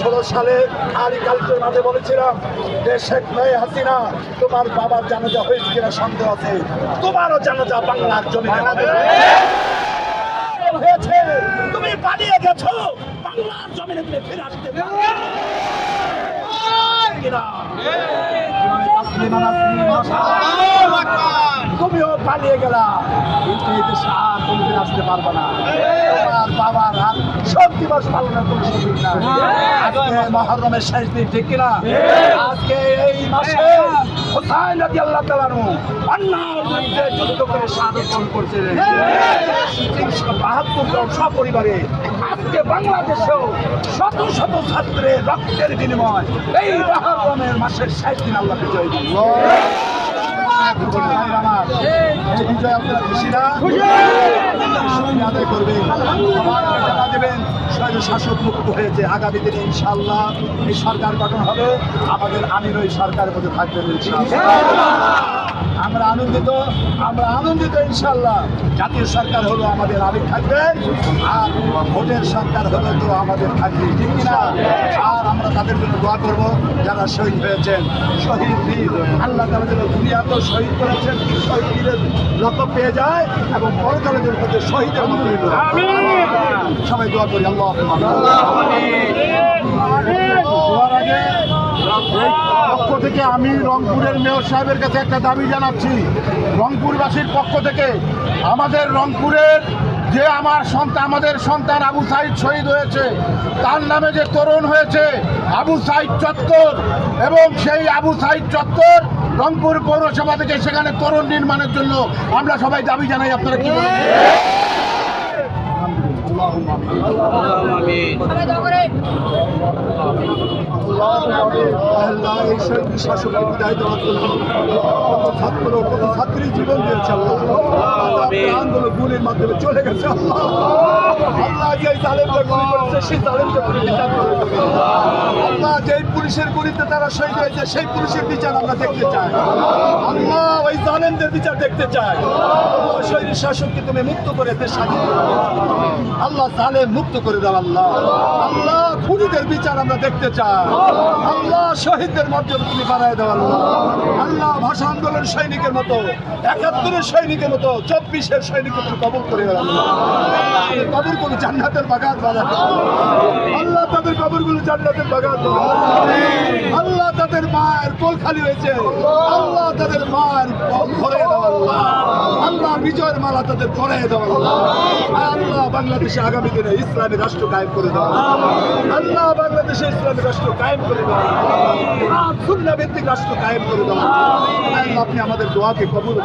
ষোলো সালে আরিকালচার মাঝে বলেছিলাম যে শেখ মেয়ে হাসিনা তোমার বাবার জানাজা হয়েছে কিনা সন্দেহ আছে? তোমারও জানাজা বাংলার জমিনে হয়েছে। তুমি পালিয়ে গেছো। বাংলার জমিনে তুমি ফিরে আসতে। তুমিও পালিয়ে গেলা। কিন্তু এই দেশে আর কোনদিন আসতে পারবে না। তোমার বাবার আর সব দিবস পালনের কোনো সুযোগ নাই। আজকে মহরমের শেষ দিন ঠিক কিনা? আজকে এই মাসে হুসাইন রাজি আল্লাহ তালানু অন্যার বিরুদ্ধে যুদ্ধ করে বরণ করছিলেন। বাহাত্তর জন সপরিবারে আজকে বাংলাদেশেও শত শত ছাত্রের রক্তের বিনিময় এই মহরমের মাসের শেষ দিন আল্লাহ বিজয় আমার বিজয় আপনারা খুশি না? খুশি। ইনশাল্লাহ সরকার গঠন হবে, আমাদের আমির ওই থাকবেন আমরা আনন্দিত আমরা আনন্দিত ইনশাল্লাহ জাতীয় সরকার হলো আমাদের আমির থাকবেন আর ভোটের সরকার হলো তো আমাদের থাকবে। ঠিক কিনা? আর তাদের জন্য দোয়া করব যারা শহীদ হয়েছেন। শহীদ বীর আল্লাহ তালা যেন দুনিয়াতেও শহীদ করেছেন। শহীদ বীরের লক্ষ্য পেয়ে যায় এবং পরকালের জন্য তাদের শহীদের মতো সবাই দোয়া করি আল্লাহ আগে পক্ষ থেকে আমি রংপুরের মেয়র সাহেবের কাছে একটা দাবি জানাচ্ছি। রংপুরবাসীর পক্ষ থেকে আমাদের রংপুরের যে আমার সন্তান, আমাদের সন্তান আবু সাইদ শহীদ হয়েছে, তার নামে যে তরুণ হয়েছে আবু সাইদ চত্বর এবং সেই আবু সাইদ চত্বর রংপুর পৌরসভা থেকে সেখানে তরুণ নির্মাণের জন্য আমরা সবাই দাবি জানাই, আপনারা কি ছাত্র ছাত্রী জীবন দিয়েছে আল্লাহ প্রাণগুলো গুলির মাধ্যমে চলে গেছে। আল্লাহ যে জালেমকে গুলি করেছে সেই গুলি বিচার আল্লাহ যেই পুলিশের গুলিতে তারা শহীদ হয়েছে সেই পুলিশের বিচার আমরা দেখতে চাই। আল্লাহ ওই জালেমদের বিচার দেখতে চাই। আল্লাহ, শহীদ শাসককে তুমি মুক্ত করে দেশ স্বাধীন আল্লাহ জালেম মুক্ত করে দাও আল্লাহ। আল্লাহ খুনিদের বিচার আমরা দেখতে চাই। শহীদদের মর্যাদা তুমি বাড়ায় দাও আল্লাহ। ভাষা আন্দোলন সৈনিকের মতো, একাত্তরের সৈনিকের মতো, চব্বিশের সৈনিকের তুমি কবল করে কবর কোনো জান্নাতের বাগান বানায় আল্লাহ তাদের কবরগুলো জান্নাতের বাগান আল্লাহ তাদের মায়ের কোল খালি হয়েছে। আল্লাহ তাদের মায়ের ভরে দেওয়াল্লাহ আল্লাহ। বিজয়ের মালা তাদের ধরে দাও আল্লাহ। বাংলাদেশে আগামী দিনে ইসলামী রাষ্ট্র কায়েম করে দেওয়া আল্লাহ বাংলাদেশে ইসলামী রাষ্ট্র কায়েম করে দেওয়া সুন্দর ভিত্তিক রাষ্ট্র কায়েম করে দেওয়া আপনি আমাদের দোয়াকে কবুল